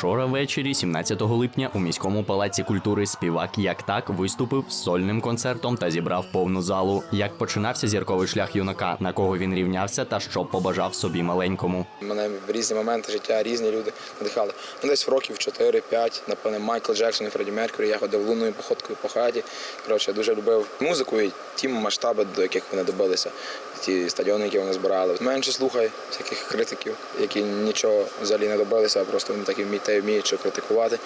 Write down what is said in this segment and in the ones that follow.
Вчора ввечері, 17 липня, у міському палаці культури співак як так виступив з сольним концертом та зібрав повну залу. Як починався зірковий шлях юнака, на кого він рівнявся та що побажав собі маленькому. Мене в різні моменти життя різні люди надихали. Ну, десь в років 4-5, напевне, Майкл Джексон і Фредді Меркурі. Я ходив лунною походкою по хаті. Коротше, дуже любив музику і ті масштаби, до яких вони добилися. Ті стадіони, які вони збирали. Менше слухай всяких критиків, які нічого взагалі не добилися, а просто вони так і вміють, те вміють що критикувати.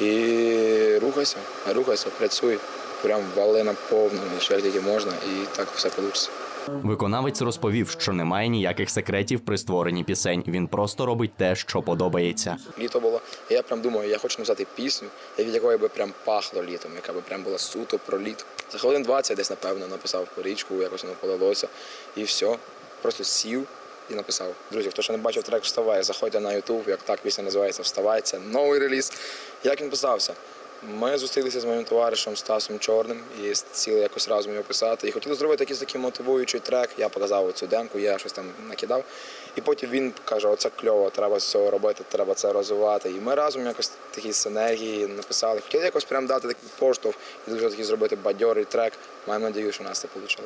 І рухайся, рухайся, працюй. Прям вали на повну, що як тільки можна, і так все вийде. Виконавець розповів, що немає ніяких секретів при створенні пісень. Він просто робить те, що подобається. Літо було. Я прям думаю, я хочу написати пісню, від якої би прям пахло літом, яка би прям була суто про літо. За хвилин 20 десь, напевно, написав по річку, якось воно полилося. І все. Просто сів і написав. Друзі, хто ще не бачив трек Вставай, заходьте на YouTube, як так пісня називається Вставай, це новий реліз. Як він писався? Ми зустрілися з моїм товаришем Стасом Чорним і сіли якось разом його писати. І хотіли зробити якийсь такий мотивуючий трек. Я показав цю демку, я щось там накидав. І потім він каже: оце кльово, треба з цього робити, треба це розвивати. І ми разом якось такі синергії написали. Хотіли якось прям дати такий поштовх і дуже такий зробити бадьорий трек. Маємо надію, що у нас це вийшло.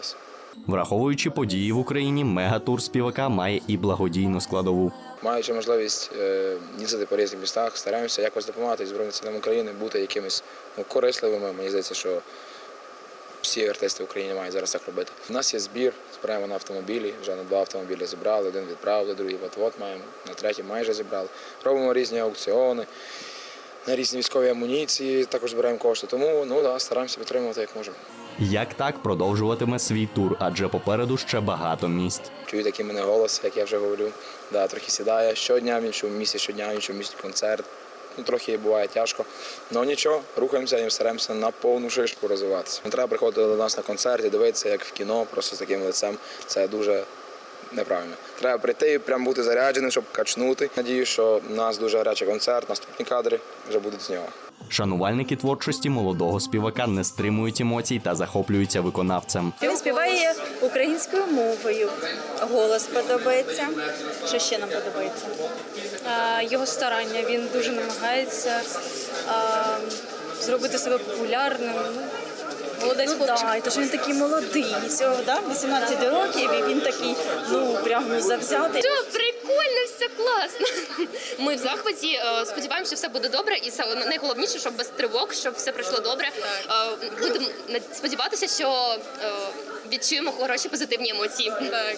Враховуючи події в Україні, мегатур співака має і благодійну складову. Маючи можливість е, їздити по різних містах, стараємося якось допомагати Збройним силам України, бути якимись ну, корисливими. Мені здається, що всі артисти в Україні мають зараз так робити. У нас є збір, збираємо на автомобілі, вже на два автомобілі зібрали, один відправили, другий от-от маємо, на третій майже зібрали. Робимо різні аукціони. На різні військові амуніції також збираємо кошти. Тому ну да, стараємося підтримувати як можемо. Як так продовжуватиме свій тур, адже попереду ще багато місць. Чую такий мене голос, як я вже говорю. Да, трохи сідає щодня, в іншому місці щодня, в іншому місці концерт. Ну, трохи буває тяжко. Ну нічого, рухаємося і стараємося на повну шишку розвиватися. Не треба приходити до нас на концерт і дивитися, як в кіно, просто з таким лицем. Це дуже неправильно. Треба прийти і прям бути зарядженим, щоб качнути. Надію, що у нас дуже гарячий концерт, наступні кадри вже будуть з нього. Шанувальники творчості молодого співака не стримують емоцій та захоплюються виконавцем. Він співає українською мовою. Голос подобається. Що ще нам подобається? а, його старання. Він дуже намагається а, зробити себе популярним. Молодець Ну хлопчик. то ж він такий молодий. Всього да? 18 років, і він такий, ну прям ну, завзятий. Що, прикольно, все класно. Ми в захваті. е, Сподіваємося, що все буде добре, і найголовніше, щоб без тривог, щоб все пройшло добре. Е, Будемо сподіватися, що е, відчуємо хороші позитивні емоції. Так.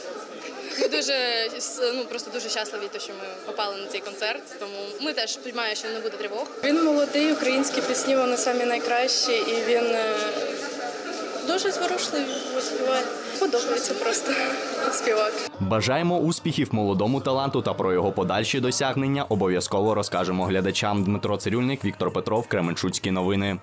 Ми дуже ну просто дуже щасливі, те, що ми попали на цей концерт. Тому ми теж сподіваємося, що не буде тривог. Він молодий, українські пісні, вони самі найкращі, і він дуже зворушливий співає. Подобається просто співак. Бажаємо успіхів молодому таланту та про його подальші досягнення обов'язково розкажемо глядачам. Дмитро Цирюльник, Віктор Петров, Кременчуцькі новини.